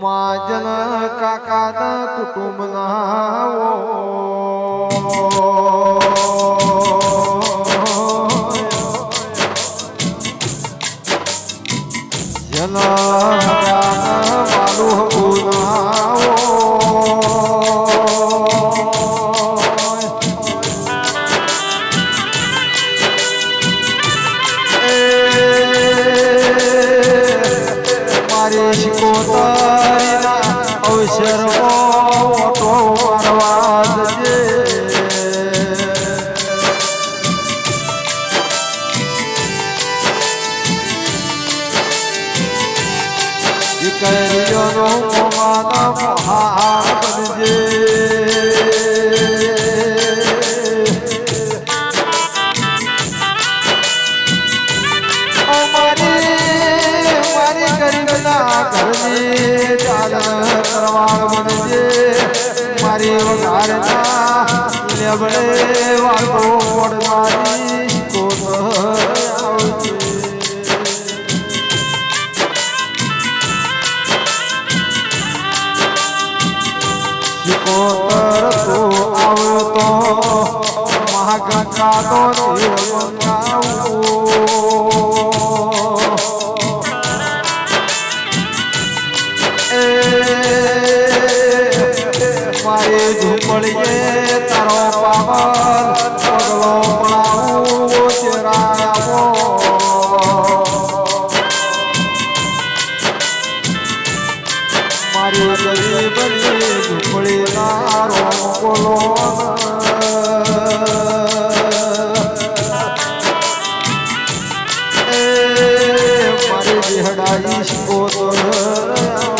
માજન કાકાના કુટુંબના જેના હગાના અવસરમાં ઓટો મારવા જજે દીકરીઓનો માન મહાન મારી વઘારના લેબડે વાળો વડવાની આવતો મહાગંગા તો દેવ મંગાવું મારી ઝૂંપડીએ તારો પાવન પગલો પડાવો ચેરાવો. મારી ગરીબની ઝૂંપડી તારો બોલો મારી બિહડાઈ શિકોતર